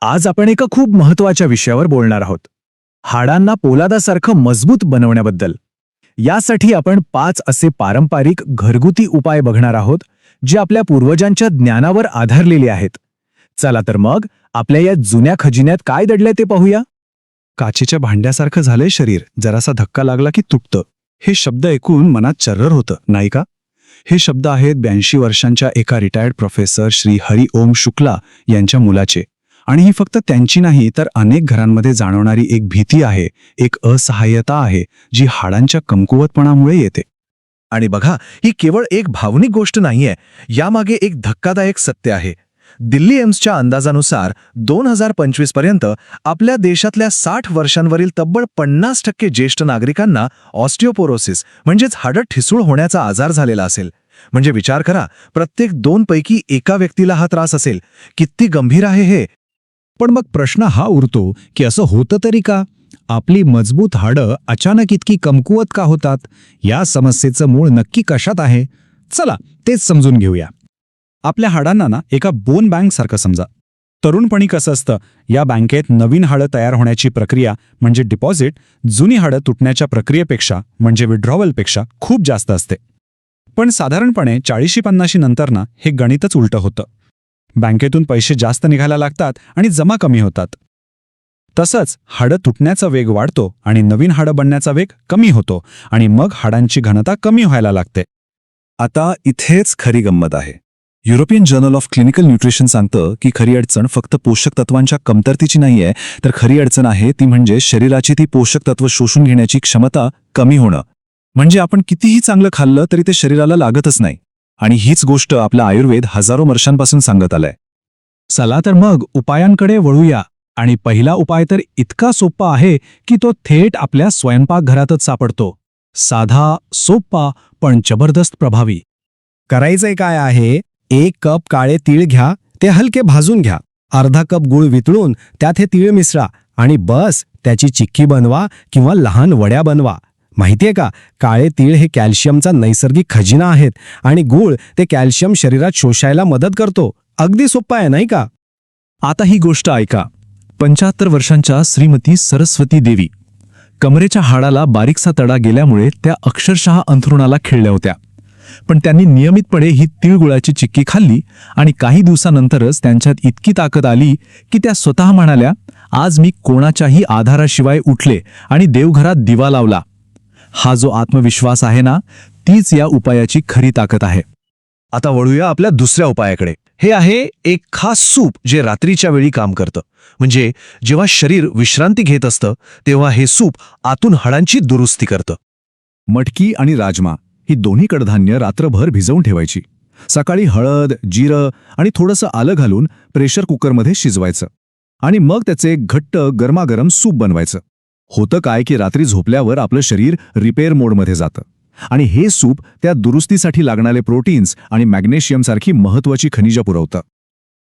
आज आपण एका खूप महत्त्वाच्या विषयावर बोलणार आहोत. हाडांना पोलादासारखं मजबूत बनवण्याबद्दल. यासाठी आपण पाच असे पारंपरिक घरगुती उपाय बघणार आहोत जे आपल्या पूर्वजांच्या ज्ञानावर आधारलेले आहेत. चला तर मग आपल्या या जुन्या खजिन्यात काय दडलंय ते पाहूया. काचेच्या भांड्यासारखं झालंय शरीर. जरासा धक्का लागला की तुटतं. हे शब्द ऐकून मनात चर्रर होतं नाही का? हे शब्द आहेत ब्याऐंशी वर्षांच्या एका रिटायर्ड प्रोफेसर श्री हरी ओम शुक्ला यांच्या मुलाचे. आणि ही फक्त त्यांची नाही तर अनेक घरांमध्ये जाणवणारी एक भीती आहे एक असहाय्यता आहे जी हाडांच्या कमकुवतपणामुळे येते. आणि बघा ही केवळ एक भावनिक गोष्ट नाहीये. यामागे एक धक्कादायक सत्य आहे. दिल्ली एम्सच्या अंदाजानुसार दोन हजार पंचवीसपर्यंत आपल्या देशातल्या साठ वर्षांवरील तब्बल पन्नास टक्के ज्येष्ठ नागरिकांना ऑस्टिओपोरोसिस म्हणजेच हाडं ठिसूळ होण्याचा आजार झालेला असेल. म्हणजे विचार करा प्रत्येक दोन पैकी एका व्यक्तीला हा त्रास असेल. किती गंभीर आहे हे? पण मग प्रश्न हा उरतो की असं होतं तरी का? आपली मजबूत हाडं अचानक इतकी कमकुवत का होतात? या समस्येचं मूळ नक्की कशात आहे? चला तेच समजून घेऊया. आपल्या हाडांना ना एका बोन बँक सारखं समजा. तरुणपणी कसं असतं या बँकेत नवीन हाडं तयार होण्याची प्रक्रिया म्हणजे डिपॉझिट जुनी हाडं तुटण्याच्या प्रक्रियेपेक्षा म्हणजे विड्रॉवलपेक्षा खूप जास्त असते. पण साधारणपणे चाळीशी पन्नाशी नंतर ना हे गणितच उलटं होतं. बँकेतून पैसे जास्त निघायला लागतात आणि जमा कमी होतात. तसंच हाडं तुटण्याचा वेग वाढतो आणि नवीन हाडं बनण्याचा वेग कमी होतो आणि मग हाडांची घनता कमी व्हायला लागते. आता इथेच खरी गंमत आहे. European journal of clinical nutrition सांगतं की खरी अडचण फक्त पोषक तत्वांच्या कमतरतेची नाहीये तर खरी अडचण आहे ती म्हणजे शरीराची ती पोषक तत्व शोषून घेण्याची क्षमता कमी होणं. म्हणजे आपण कितीही चांगलं खाल्लं तरी ते शरीराला लागतच नाही. आणि हीच गोष्ट आपला आयुर्वेद हजारो वर्षांपासून सांगत आलाय. चला तर मग उपायांकडे वळूया. आणि पहिला उपाय तर इतका सोपा आहे की तो थेट आपल्या स्वयंपाकघरातच सापडतो. साधा सोपा पण जबरदस्त प्रभावी. करायचंय काय आहे? एक कप काळे तीळ घ्या ते हलके भाजून घ्या. अर्धा कप गुळ वितळून त्यात हे तीळ मिसळा. आणि बस त्याची चिक्की बनवा किंवा लहान वड्या बनवा. माहितीये का? काळे तीळ हे कॅल्शियमचा नैसर्गिक खजिना आहेत आणि गूळ ते कॅल्शियम शरीरात शोषायला मदत करतो. अगदी सोपं आहे नाही का? आता ही गोष्ट ऐका. पंच्याहत्तर वर्षांच्या श्रीमती सरस्वती देवी कमरेच्या हाडाला बारीकसा तडा गेल्यामुळे त्या अक्षरशः अंथरुणाला खिळल्या होत्या. पण त्यांनी नियमितपणे ही तिळगुळाची चिक्की खाल्ली आणि काही दिवसानंतरच त्यांच्यात इतकी ताकद आली की त्या स्वतः म्हणाल्या आज मी कोणाच्याही आधाराशिवाय उठले आणि देवघरात दिवा लावला. हा जो आत्मविश्वास आहे ना तीच या उपायाची खरी ताकद आहे. आता वळूया आपल्या दुसऱ्या उपायाकडे. हे आहे एक खास सूप जे रात्रीच्या वेळी काम करतं. म्हणजे जेव्हा शरीर विश्रांती घेत असतं तेव्हा हे सूप आतून हाडांची दुरुस्ती करतं. मटकी आणि राजमा ही दोन्ही कडधान्य रात्रभर भिजवून ठेवायची. सकाळी हळद जिरं आणि थोडंसं आलं घालून प्रेशर कुकरमध्ये शिजवायचं. आणि मग त्याचे घट्ट गरमागरम सूप बनवायचं. होतं काय की रात्री झोपल्यावर आपलं शरीर रिपेअर मोडमध्ये जातं. आणि हे सूप त्या दुरुस्तीसाठी लागणारे प्रोटीन्स आणि मॅग्नेशियमसारखी महत्वाची खनिजं पुरवतं.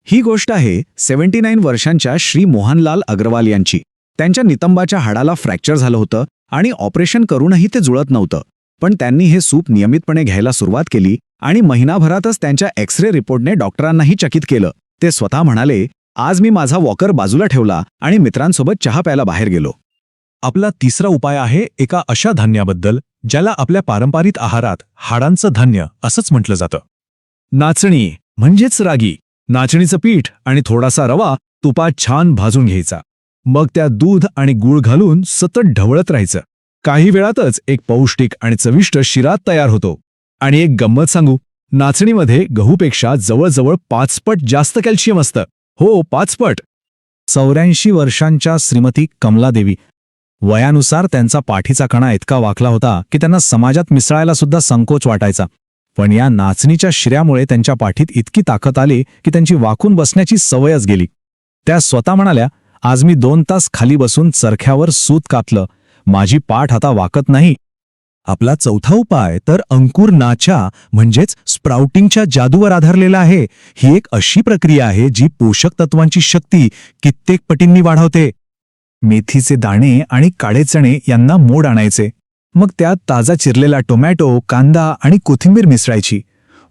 ही गोष्ट आहे सेव्हन्टी नाईन वर्षांच्या श्री मोहनलाल अग्रवाल यांची. त्यांच्या नितंबाच्या हाडाला फ्रॅक्चर झालं होतं आणि ऑपरेशन करूनही ते जुळत नव्हतं. पण त्यांनी हे सूप नियमितपणे घ्यायला सुरुवात केली आणि महिनाभरातच त्यांच्या एक्स रे रिपोर्टने डॉक्टरांनाही चकित केलं. ते स्वतः म्हणाले आज मी माझा वॉकर बाजूला ठेवला आणि मित्रांसोबत चहा प्यायला बाहेर गेलो. आपला तिसरा उपाय आहे एका अशा धान्याबद्दल ज्याला आपल्या पारंपरिक आहारात हाडांचं धान्य असंच म्हटलं जातं. नाचणी म्हणजेच रागी. नाचणीचं पीठ आणि थोडासा रवा तुपात छान भाजून घ्यायचा. मग त्या दूध आणि गूळ घालून सतत ढवळत राहायचं. काही वेळातच एक पौष्टिक आणि चविष्ट शिरा तयार होतो. आणि एक गंमत सांगू नाचणीमध्ये गहूपेक्षा जवळजवळ पाचपट जास्त कॅल्शियम असतं. हो पाचपट चौऱ्याऐंशी वर्षांच्या श्रीमती कमलादेवी वयानुसार त्यांचा पाठीचा कणा इतका वाकला होता की त्यांना समाजात मिसळायला सुद्धा संकोच वाटायचा. पण या नाचणीच्या शिऱ्यामुळे त्यांच्या पाठीत इतकी ताकद आली की त्यांची वाकून बसण्याची सवयच गेली. त्या स्वतः म्हणाल्या आज मी दोन तास खाली बसून चरख्यावर सूत कापलं. माझी पाठ आता वाकत नाही. आपला चौथा उपाय तर अंकुर नाच्या म्हणजेच स्प्राउटिंगच्या जादूवर आधारलेला आहे. ही एक अशी प्रक्रिया आहे जी पोषक तत्वांची शक्ती कित्येक पटींनी वाढवते. मेथीचे दाणे आणि काळे चणे यांना मोड आणायचे. मग त्यात ताजा चिरलेला टोमॅटो कांदा आणि कोथिंबीर मिसळायची.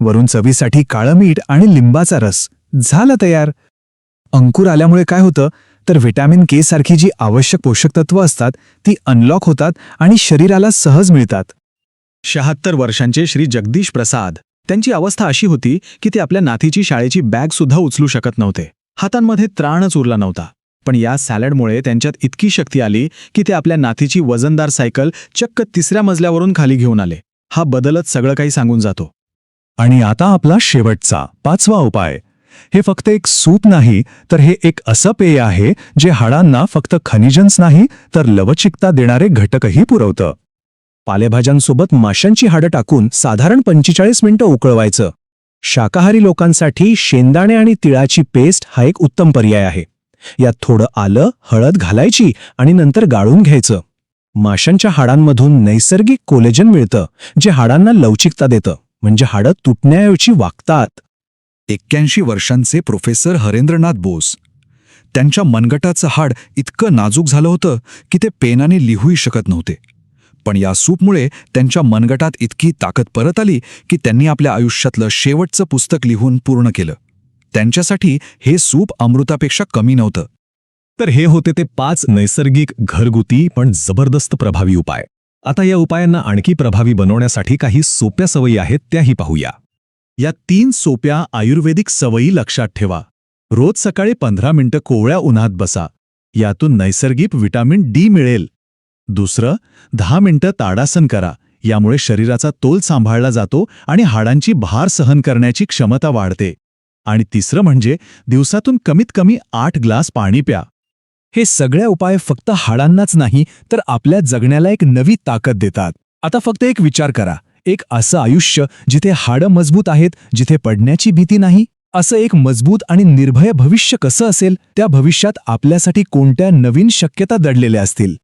वरून चवीसाठी काळं मीठ आणि लिंबाचा रस. झालं तयार. अंकुर आल्यामुळे काय होतं? तर व्हिटॅमिन के सारखी जी आवश्यक पोषक तत्व असतात ती अनलॉक होतात आणि शरीराला सहज मिळतात. शहात्तर वर्षांचे श्री जगदीश प्रसाद. त्यांची अवस्था अशी होती की ते आपल्या नाथीची शाळेची बॅग सुद्धा उचलू शकत नव्हते. हातांमध्ये त्राणच उरला नव्हता. पण या सॅलडमुळे त्यांच्यात इतकी शक्ती आली की ते आपल्या नातीची वजनदार सायकल चक्क तिसऱ्या मजल्यावरून खाली घेऊन आले. हा बदलच सगळं काही सांगून जातो. आणि आता आपला शेवटचा पाचवा उपाय. हे फक्त एक सूप नाही तर हे एक असं पेय आहे जे हाडांना फक्त खनिजन्स नाही तर लवचिकता देणारे घटकही पुरवतं. पालेभाज्यांसोबत माशांची हाडं टाकून साधारण पंचेचाळीस मिनिटं उकळवायचं. शाकाहारी लोकांसाठी शेंदाणे आणि तिळाची पेस्ट हा एक उत्तम पर्याय आहे. यात थोडं आलं हळद घालायची आणि नंतर गाळून घ्यायचं. माशांच्या हाडांमधून नैसर्गिक कोलेजन मिळतं जे हाडांना लवचिकता देतं म्हणजे हाडं तुटण्याऐवजी वागतात. एक्क्याऐंशी वर्षांचे प्रोफेसर हरेंद्रनाथ बोस. त्यांच्या मनगटाचं हाड इतकं नाजूक झालं होतं की ते पेनाने लिहूही शकत नव्हते. पण या सूपमुळे त्यांच्या मनगटात इतकी ताकद परत आली की त्यांनी आपल्या आयुष्यातलं शेवटचं पुस्तक लिहून पूर्ण केलं. त्यांच्यासाठी हे सूप अमृतापेक्षा कमी नव्हतं. तर हे होते ते पाच नैसर्गिक घरगुती पण जबरदस्त प्रभावी उपाय. आता या उपायांना आणखी प्रभावी बनवण्यासाठी काही सोप्या सवयी आहेत त्याही पाहूया. या तीन सोप्या आयुर्वेदिक सवयी लक्षात ठेवा. रोज सकाळी पंधरा मिनिटं कोवळ्या उन्हात बसा. यातून नैसर्गिक विटामिन डी मिळेल. दुसरं दहा मिनिटं ताडासन करा. यामुळे शरीराचा तोल सांभाळला जातो आणि हाडांची भार सहन करण्याची क्षमता वाढते. आणि तिसरं म्हणजे दिवसातून कमीत कमी आठ ग्लास पाणी प्या. हे सगळे उपाय फक्त हाडांनाच नाही तर आपल्या जगण्याला एक नवी ताकद देतात. आता फक्त एक विचार करा. एक असं आयुष्य जिथे हाडं मजबूत आहेत जिथे पडण्याची भीती नाही? असं एक मजबूत आणि निर्भय भविष्य कसं असेल? त्या भविष्यात आपल्यासाठी कोणत्या नवीन शक्यता दडलेल्या असतील?